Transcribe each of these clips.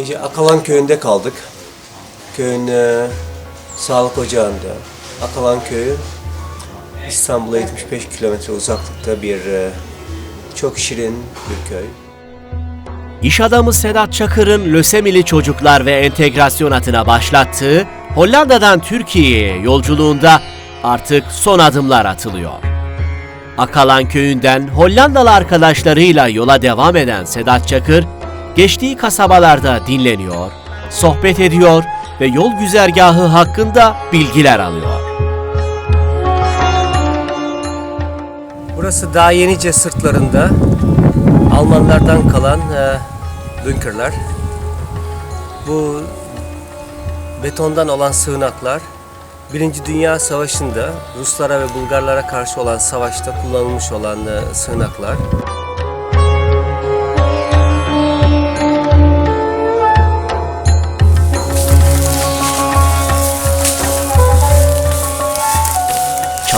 Gece Akalan köyünde kaldık. Köyün e, sağlık ocağında. Akalan köyü İstanbul'a 75 kilometre uzaklıkta bir e, çok şirin bir köy. İş adamı Sedat Çakır'ın lösemili çocuklar ve entegrasyon adına başlattığı Hollanda'dan Türkiye'ye yolculuğunda artık son adımlar atılıyor. Akalan köyünden Hollandalı arkadaşlarıyla yola devam eden Sedat Çakır, geçtiği kasabalarda dinleniyor, sohbet ediyor ve yol güzergahı hakkında bilgiler alıyor. Burası daha yenice sırtlarında Almanlardan kalan e, bunkerlar. Bu betondan olan sığınaklar Birinci Dünya Savaşı'nda Ruslara ve Bulgarlara karşı olan savaşta kullanılmış olan e, sığınaklar.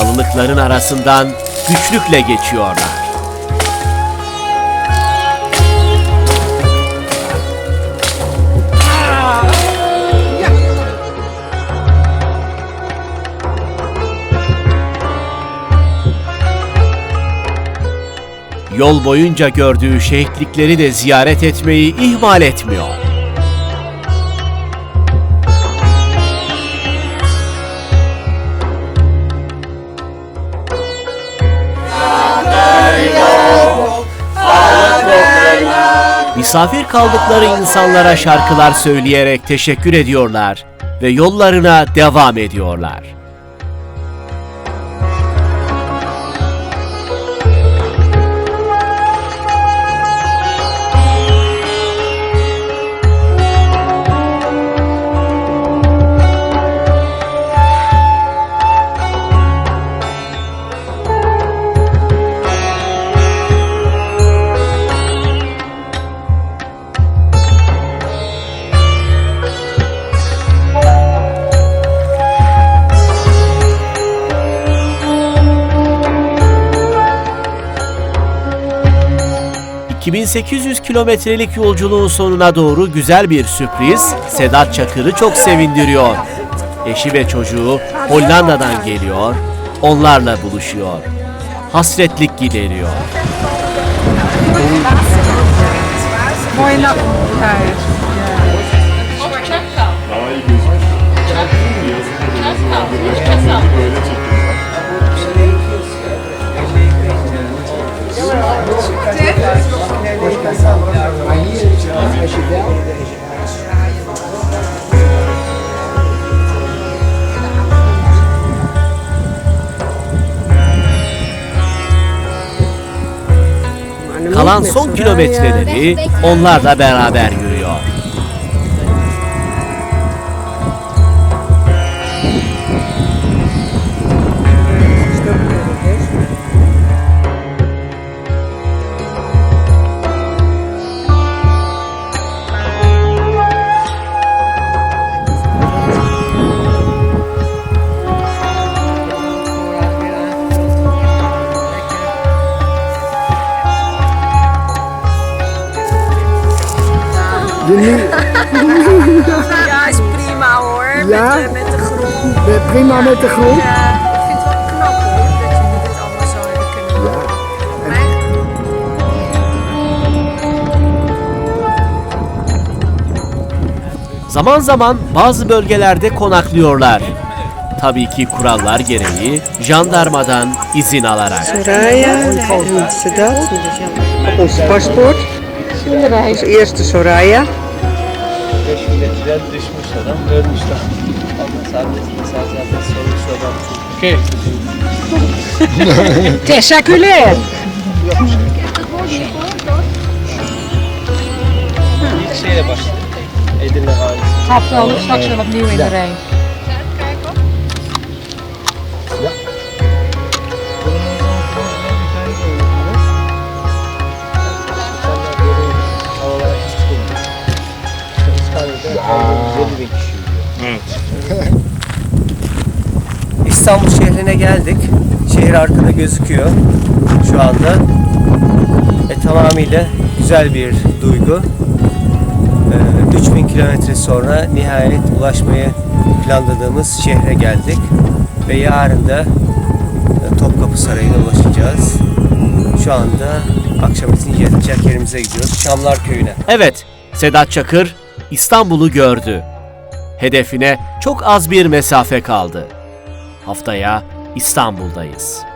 Çalılıkların arasından güçlükle geçiyorlar. Yol boyunca gördüğü şehitlikleri de ziyaret etmeyi ihmal etmiyor. Misafir kaldıkları insanlara şarkılar söyleyerek teşekkür ediyorlar ve yollarına devam ediyorlar. ...2800 kilometrelik yolculuğun sonuna doğru güzel bir sürpriz... ...Sedat Çakır'ı çok sevindiriyor. Eşi ve çocuğu Hollanda'dan geliyor... ...onlarla buluşuyor. Hasretlik gideriyor. Ja, Kalan son kilometreleri onlarla beraber yürüyor. ja, is prima hoor. Ja? Met, de, met de groen. Eh, Prima met de groen. Ja, ik vind het wel knap hoor, dat jullie dit allemaal zo hebben kunnen doen. Maar Zaman zaman bazı bölgelerde konaklıyorlar. Tabii ki kurallar gereği jandarmadan izin alarak. Soraya Sedat. Ons paspoort. Dus. Eerste Soraya. Ve şuradakiler düşmüş adam, ölmüş adam. Ama sadece insan zaten sormuş adam. Okey. Teşekkürler. İlk şeyle başladık. Edirne halisi. straks wel opnieuw in de rij. İstanbul şehrine geldik. Şehir arkada gözüküyor şu anda. E, tamamıyla güzel bir duygu. Ee, 3000 kilometre sonra nihayet ulaşmayı planladığımız şehre geldik. Ve yarın da e, Topkapı Sarayı'na ulaşacağız. Şu anda akşamüstü yatacak yerimize gidiyoruz. Şamlar Köyü'ne. Evet, Sedat Çakır İstanbul'u gördü. Hedefine çok az bir mesafe kaldı. Haftaya İstanbul'dayız.